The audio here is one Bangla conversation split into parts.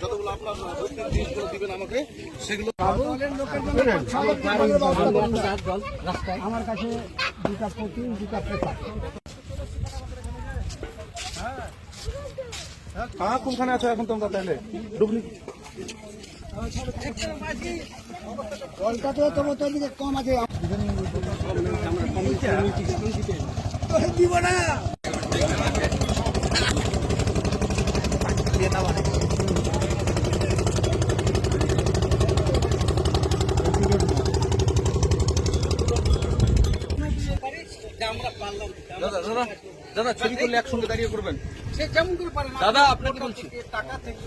যতগুলো আপনার জিনিসগুলো দিবেন আমাকে সেগুলো আমার কাছে দুটা প্রোটিন দুটা পেপার কাহা কোনখানে আছো এখন তোমরা তাহলে? ডুবলি। তো তোমার দিকে কম আছে। দিব না দাদা দাদা দাদা ছবি করলে একসঙ্গে দাঁড়িয়ে করবেন। দাদা, আপনাকে বলছি। টাকা থেকে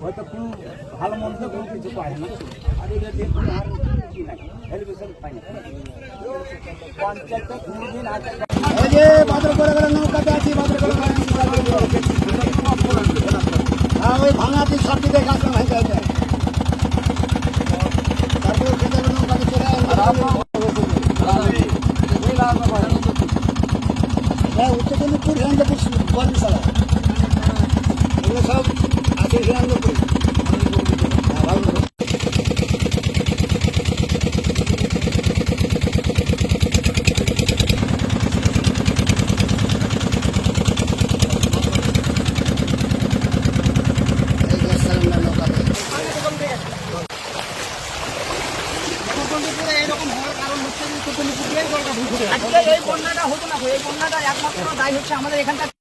হয়তো কোনো ভালো মন্দ কোনো কিছু পায় না। আর এটা দিয়ে কোনো আর কিছু নাই। হেলিভিশন পাই না। হ্যাঁ হয়ে হ্যাঁ উত্তর চন্দ্রপুর এগুলো সব আজকে এই বন্যাটা হতো না এই বন্যাটা একমাত্র দায়ী হচ্ছে আমাদের এখানকার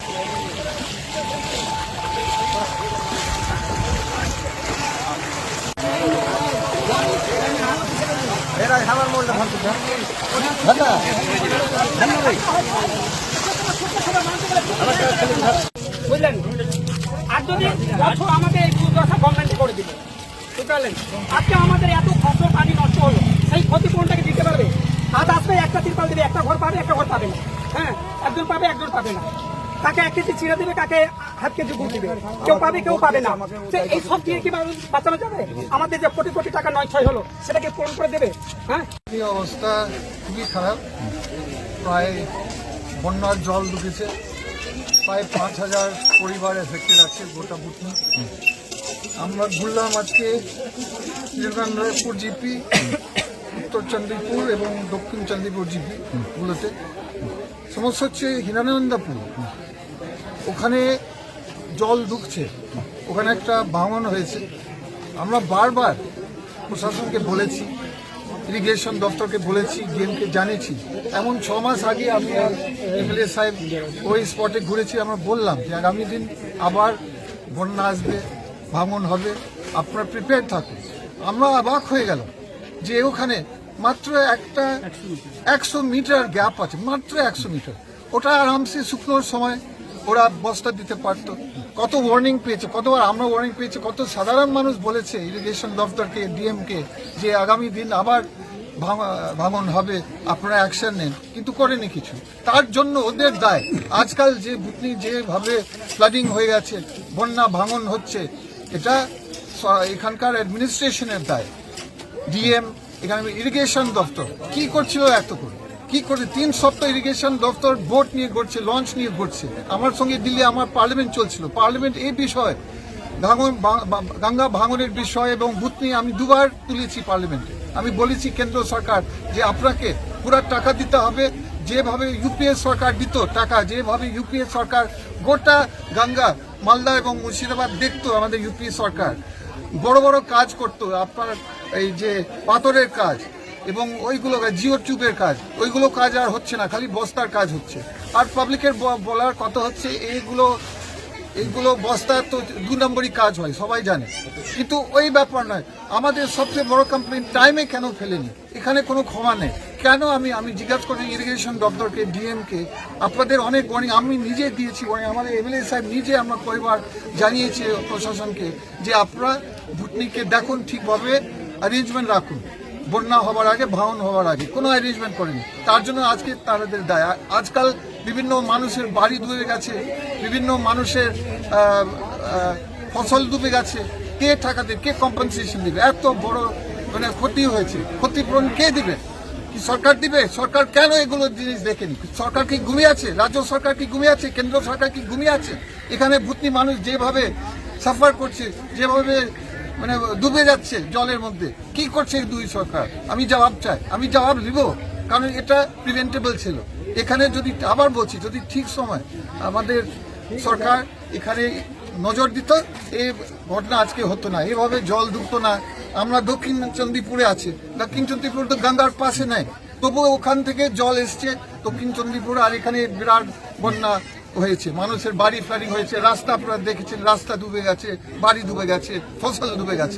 বুঝলেন আর যদি বছর আমাদের এই দুর্দশা গভর্নমেন্ট করে দিল বুঝলেন আজকে আমাদের এত ফসল পানি নষ্ট হলো, সেই ক্ষতিপূরণটাকে দিতে পারবে? আজ আসবে, একটা তিরপাল দেবে, একটা ঘর পাবে, একটা ঘর পাবে না। হ্যাঁ একজন পাবে একজন পাবে না। কাকে এক কেজি চিড়ে দেবে কাকে হাত কেজি গুড় দিবে। কেউ পাবে কেউ পাবে না। এই সব দিয়ে কি বাঁচানো যাবে? আমাদের যে কোটি কোটি টাকা নয় ছয় হলো, সেটাকে পূরণ করে দেবে? হ্যাঁ? অবস্থা খুবই খারাপ। প্রায় বন্যার জল ঢুকেছে। প্রায় পাঁচ হাজার পরিবার এফেক্টেড আছে গোটা বুটনি। আমরা ঘুরলাম আজকে জিপি। উত্তর চন্দ্রপুর এবং দক্ষিণ চন্দ্রপুর জিপি গুলোতে। সমস্যা হচ্ছে হিরানন্দাপুর। ওখানে জল ঢুকছে। ওখানে একটা ভাঙন হয়েছে। আমরা বারবার প্রশাসনকে বলেছি, ইরিগেশন দপ্তরকে বলেছি, ডিএমকে জানিয়েছি। এমন ছ মাস আগে আমি এমএলএ সাহেব ওই স্পটে ঘুরেছি, আমরা বললাম যে আগামী দিন আবার বন্যা আসবে ভাঙন হবে। আপনারা প্রিপেয়ার থাকুন। আমরা অবাক হয়ে গেল যে ওখানে মাত্র একটা একশো মিটার। গ্যাপ আছে মাত্র একশো মিটার। ওটা আরামসে শুকনোর সময় ওরা বস্তা দিতে পারতো। কত ওয়ার্নিং পেয়েছে কতবার আমরা ওয়ার্নিং পেয়েছি কত সাধারণ মানুষ বলেছে ইরিগেশন দপ্তরকে ডিএমকে যে আগামী দিন আবার ভাঙ- ভাঙন হবে আপনারা অ্যাকশন নেন। কিন্তু করেনি কিছু। তার জন্য ওদের দায়। আজকাল যে বুতনি যেভাবে ফ্লাডিং হয়ে গেছে বন্যা ভাঙন হচ্ছে এটা এখানকার অ্যাডমিনিস্ট্রেশনের দায়। ডিএম এখানে ইরিগেশন দপ্তর কি করছিল এত করে কি করে তিন সপ্তাহ ইরিগেশন দপ্তর বোট নিয়ে ঘুরছে লঞ্চ নিয়ে ঘুরছে। আমার সঙ্গে দিল্লি, আমার পার্লামেন্ট চলছিল। পার্লামেন্ট এই বিষয়ে, ভাঙন গঙ্গা ভাঙনের বিষয় এবং বুথ নিয়ে আমি দুবার তুলেছি পার্লামেন্টে আমি বলেছি কেন্দ্র সরকার যে আপনাকে পুরা টাকা দিতে হবে, যেভাবে ইউপিএ সরকার দিত টাকা, যেভাবে ইউপিএ সরকার গোটা গঙ্গা, মালদা এবং মুর্শিদাবাদ দেখতো আমাদের ইউপি সরকার। বড় বড় কাজ করতো, আপনার এই যে পাথরের কাজ এবং ওইগুলো জিও টিউবের কাজ, ওইগুলো কাজ আর হচ্ছে না, খালি বস্তার কাজ হচ্ছে। আর পাবলিকের বলার কথা হচ্ছে, এইগুলো এইগুলো বস্তার তো দু নম্বরই কাজ হয়, সবাই জানে। কিন্তু ওই ব্যাপার নয়, আমাদের সবচেয়ে বড় কমপ্লেন টাইমে কেন ফেলেনি? এখানে কোনো ক্ষমা নেই। কেন আমি আমি জিজ্ঞাসা করি ইরিগেশন দপ্তরকে ডিএমকে আপনাদের অনেক ওয়ার্নিং আমি নিজে দিয়েছি ওয়ার্নিং আমাদের এমএলএ সাহেব নিজে আমার পরিবার জানিয়েছে প্রশাসনকে যে আপনারা ভুটনিকে দেখুন ঠিকভাবে অ্যারেঞ্জমেন্ট রাখুন। বন্যা হওয়ার আগে, ভাঙন হওয়ার আগে। কোনো অ্যারেঞ্জমেন্ট করেনি। তার জন্য আজকে তাদের দায়। আজকাল বিভিন্ন মানুষের বাড়ি ডুবে গেছে, বিভিন্ন মানুষের ফসল ডুবে গেছে। কে টাকা দেবে? কে কম্পেনসেশন দিবে? এত বড় মানে ক্ষতি হয়েছে। ক্ষতিপূরণ কে দিবে? কি সরকার দিবে? সরকার কেন এগুলো জিনিস দেখেনি? সরকার কি ঘুমিয়ে আছে? রাজ্য সরকার কি ঘুমিয়ে আছে? কেন্দ্র সরকার কি ঘুমিয়ে আছে? এখানে ভূতনি মানুষ যেভাবে সাফার করছে, যেভাবে মানে ডুবে যাচ্ছে জলের মধ্যে। কি করছে দুই সরকার? আমি জবাব চাই। আমি জবাব দিব কারণ এটা প্রিভেন্টেবল ছিল। এখানে যদি আবার বলছি, যদি ঠিক সময় আমাদের সরকার এখানে নজর দিত এই ঘটনা আজকে হতো না। এভাবে জল ঢুকতো না। আমরা দক্ষিণ চন্দ্রপুরে আছি। দক্ষিণ চন্দ্রপুর তো গঙ্গার পাশে নাই। তবুও ওখান থেকে জল এসছে দক্ষিণ চন্দ্রপুর আর এখানে বিরাট বন্যা। হয়েছে। মানুষের বাড়ি ফ্লাডিং হয়েছে, রাস্তা আপনারা দেখেছেন, রাস্তা ডুবে গেছে, বাড়ি ডুবে গেছে, ফসল ডুবে গেছে।